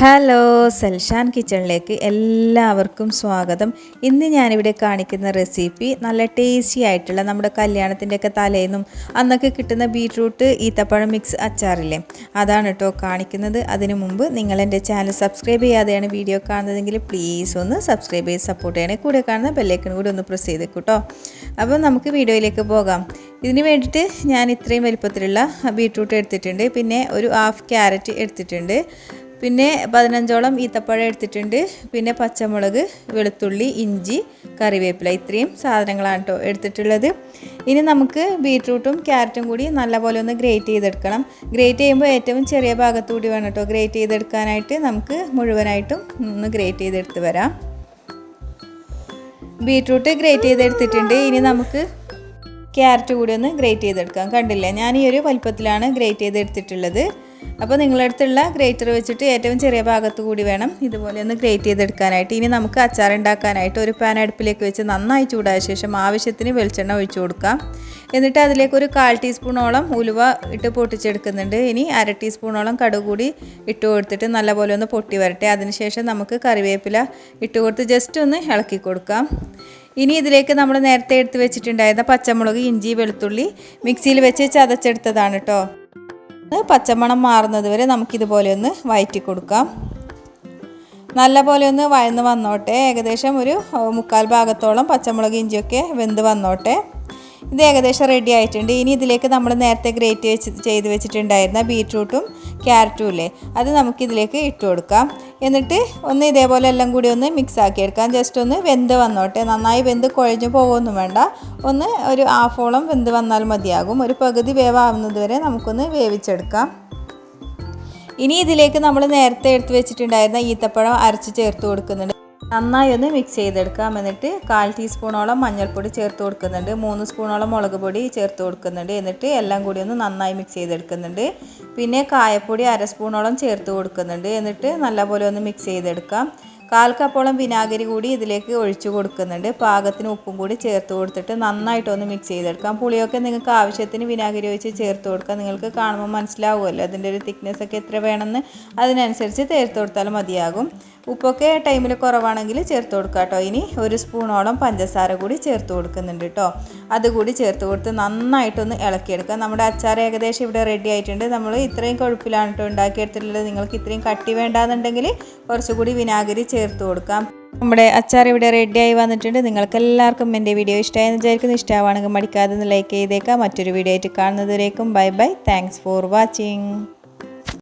Hello സെൽഷാൻ കിച്ചണിലേക്ക് എല്ലാവർക്കും സ്വാഗതം. ഇന്ന് ഞാനിവിടെ കാണിക്കുന്ന റെസിപ്പി നല്ല ടേസ്റ്റി ആയിട്ടുള്ള നമ്മുടെ കല്യാണത്തിന്റെയൊക്കെ തലേന്നും അന്നൊക്കെ കിട്ടുന്ന ബീട്രൂട്ട് ഈത്തപ്പഴം മിക്സ് അച്ചാറില്ലേ? അതാണ് കേട്ടോ കാണിക്കുന്നത്. അതിനു മുമ്പ് നിങ്ങൾ എന്റെ ചാനൽ സബ്സ്ക്രൈബ് ചെയ്യാതെയാണ് വീഡിയോ കാണുന്നതെങ്കിൽ പ്ലീസ് ഒന്ന് സബ്സ്ക്രൈബ് ചെയ്ത് സപ്പോർട്ട് ചെയ്യണേ. കൂടെ കാണുന്ന ബെല്ലേക്കനും കൂടി ഒന്ന് പ്രസ് ചെയ്ത് കേട്ടോ അപ്പോൾ നമുക്ക് വീഡിയോയിലേക്ക് പോകാം. ഇതിന് വേണ്ടിയിട്ട് ഞാൻ ഇത്രയും വലിപ്പത്തിലുള്ള ബീട്രൂട്ട് എടുത്തിട്ടുണ്ട്. പിന്നെ ഒരു ഹാഫ് ക്യാരറ്റ് എടുത്തിട്ടുണ്ട്. പിന്നെ പതിനഞ്ചോളം ഈത്തപ്പഴം എടുത്തിട്ടുണ്ട്. പിന്നെ പച്ചമുളക് വെളുത്തുള്ളി ഇഞ്ചി കറിവേപ്പില ഇത്രയും സാധനങ്ങളാണ് കേട്ടോ എടുത്തിട്ടുള്ളത്. ഇനി നമുക്ക് ബീട്രൂട്ടും ക്യാരറ്റും കൂടി നല്ലപോലെ ഒന്ന് ഗ്രേറ്റ് ചെയ്തെടുക്കണം. ഗ്രേറ്റ് ചെയ്യുമ്പോൾ ഏറ്റവും ചെറിയ ഭാഗത്തുകൂടി വേണം കേട്ടോ ഗ്രേറ്റ് ചെയ്തെടുക്കാനായിട്ട്. നമുക്ക് മുഴുവനായിട്ടും ഒന്ന് ഗ്രേറ്റ് ചെയ്തെടുത്ത് വരാം. ബീട്രൂട്ട് ഗ്രേറ്റ് ചെയ്തെടുത്തിട്ടുണ്ട്. ഇനി നമുക്ക് ക്യാരറ്റ് കൂടി ഒന്ന് ഗ്രേറ്റ് ചെയ്തെടുക്കാം. കണ്ടില്ലേ? ഞാൻ ഈ ഒരു വലിപ്പത്തിലാണ് ഗ്രേറ്റ് ചെയ്തെടുത്തിട്ടുള്ളത്. അപ്പോൾ നിങ്ങളടുത്തുള്ള ഗ്രേറ്റർ വെച്ചിട്ട് ഏറ്റവും ചെറിയ ഭാഗത്ത് കൂടി വേണം ഇതുപോലെ ഒന്ന് ഗ്രേറ്റ് ചെയ്തെടുക്കാനായിട്ട്. ഇനി നമുക്ക് അച്ചാർ ഉണ്ടാക്കാനായിട്ട് ഒരു പാൻ അടുപ്പിലേക്ക് വെച്ച് നന്നായി ചൂടായ ശേഷം ആവശ്യത്തിന് വെളിച്ചെണ്ണ ഒഴിച്ചു കൊടുക്കാം. എന്നിട്ട് അതിലേക്ക് ഒരു കാൽ ടീസ്പൂണോളം ഉലുവ ഇട്ട് പൊട്ടിച്ചെടുക്കുന്നുണ്ട്. ഇനി അര ടീസ്പൂണോളം കടുക് കൂടി ഇട്ട് കൊടുത്തിട്ട് നല്ലപോലെ ഒന്ന് പൊട്ടി വരട്ടെ. അതിനുശേഷം നമുക്ക് കറിവേപ്പില ഇട്ട് കൊടുത്ത് ജസ്റ്റ് ഒന്ന് ഇളക്കി കൊടുക്കാം. ഇനി ഇതിലേക്ക് നമ്മൾ നേരത്തെ എടുത്ത് വെച്ചിട്ടുണ്ടായിരുന്ന പച്ചമുളക് ഇഞ്ചി വെളുത്തുള്ളി മിക്സിയിൽ വെച്ച് ചതച്ചെടുത്തതാണ് കേട്ടോ പച്ചമണം മാറുന്നത് വരെ നമുക്കിതുപോലെ ഒന്ന് വയറ്റി കൊടുക്കാം. നല്ല പോലെ ഒന്ന് വഴന്ന് വന്നോട്ടെ. ഏകദേശം ഒരു മുക്കാൽ ഭാഗത്തോളം പച്ചമുളക് ഇഞ്ചിയൊക്കെ വെന്ത് വന്നോട്ടെ. ഇത് ഏകദേശം റെഡി ആയിട്ടുണ്ട്. ഇനി ഇതിലേക്ക് നമ്മൾ നേരത്തെ ഗ്രേറ്റ് വെച്ച് ചെയ്ത് വെച്ചിട്ടുണ്ടായിരുന്ന ബീട്രൂട്ടും ക്യാരറ്റും ഇല്ലേ? അത് നമുക്കിതിലേക്ക് ഇട്ട് കൊടുക്കാം. എന്നിട്ട് ഒന്ന് ഇതേപോലെ എല്ലാം കൂടി ഒന്ന് മിക്സ് ആക്കി എടുക്കാം. ജസ്റ്റ് ഒന്ന് വെന്ത് വന്നോട്ടെ. നന്നായി വെന്ത് കുഴഞ്ഞു പോകുമൊന്നും വേണ്ട. ഒന്ന് ഒരു ഹാഫോളം വെന്ത് വന്നാൽ മതിയാകും. ഒരു പകുതി വേവാവുന്നത് വരെ നമുക്കൊന്ന് വേവിച്ചെടുക്കാം. ഇനി ഇതിലേക്ക് നമ്മൾ നേരത്തെ എടുത്ത് വെച്ചിട്ടുണ്ടായിരുന്ന ഈത്തപ്പഴം അരച്ച് ചേർത്ത് കൊടുക്കുന്നുണ്ട്. നന്നായി ഒന്ന് മിക്സ് ചെയ്തെടുക്കാം. എന്നിട്ട് കാൽ ടീസ്പൂണോളം മഞ്ഞൾപ്പൊടി ചേർത്ത് കൊടുക്കുന്നുണ്ട്. മൂന്ന് സ്പൂണോളം മുളക് പൊടി ചേർത്ത് കൊടുക്കുന്നുണ്ട്. എന്നിട്ട് എല്ലാം കൂടി ഒന്ന് നന്നായി മിക്സ് ചെയ്തെടുക്കുന്നുണ്ട്. പിന്നെ കായപ്പൊടി അര സ്പൂണോളം ചേർത്ത് കൊടുക്കുന്നുണ്ട്. എന്നിട്ട് നല്ലപോലെ ഒന്ന് മിക്സ് ചെയ്തെടുക്കാം. കാൽ കപ്പോളം വിനാഗിരി കൂടി ഇതിലേക്ക് ഒഴിച്ചു കൊടുക്കുന്നുണ്ട്. പാകത്തിന് ഉപ്പും കൂടി ചേർത്ത് കൊടുത്തിട്ട് നന്നായിട്ടൊന്ന് മിക്സ് ചെയ്തെടുക്കാം. പുളിയൊക്കെ നിങ്ങൾക്ക് ആവശ്യത്തിന് വിനാഗിരി ഒഴിച്ച് ചേർത്ത് കൊടുക്കാം. നിങ്ങൾക്ക് കാണുമ്പോൾ മനസ്സിലാവുമല്ലോ അതിന്റെ ഒരു തിക്നെസ് ഒക്കെ എത്ര വേണമെന്ന്. അതിനനുസരിച്ച് ചേർത്ത് കൊടുത്താൽ മതിയാകും. ഉപ്പൊക്കെ ടൈമിൽ കുറവാണെങ്കിൽ ചേർത്ത് കൊടുക്കുക കേട്ടോ. ഇനി ഒരു സ്പൂണോളം പഞ്ചസാര കൂടി ചേർത്ത് കൊടുക്കുന്നുണ്ട് കേട്ടോ. അതുകൂടി ചേർത്ത് കൊടുത്ത് നന്നായിട്ടൊന്ന് ഇളക്കിയെടുക്കുക നമ്മുടെ അച്ചാർ ഏകദേശം ഇവിടെ റെഡി ആയിട്ടുണ്ട്. നമ്മൾ ഇത്രയും കൊഴുപ്പിലാണ് കേട്ടോ ഉണ്ടാക്കിയെടുത്തിട്ടുള്ളത്. നിങ്ങൾക്ക് ഇത്രയും കട്ടി വേണ്ടാന്നുണ്ടെങ്കിൽ കുറച്ചുകൂടി വിനാഗിരി ചേർത്ത് കൊടുക്കാം. നമ്മുടെ അച്ചാർ ഇവിടെ റെഡിയായി വന്നിട്ടുണ്ട്. നിങ്ങൾക്ക് എല്ലാവർക്കും എന്റെ വീഡിയോ ഇഷ്ടമായെന്ന് വിചാരിക്കുന്നു. ഇഷ്ടമാണെങ്കിൽ മടിക്കാതെ ഒന്ന് ലൈക്ക് ചെയ്തേക്കാം. മറ്റൊരു വീഡിയോ ആയിട്ട് കാണുന്നതുവരേക്കും. Bye bye thanks for watching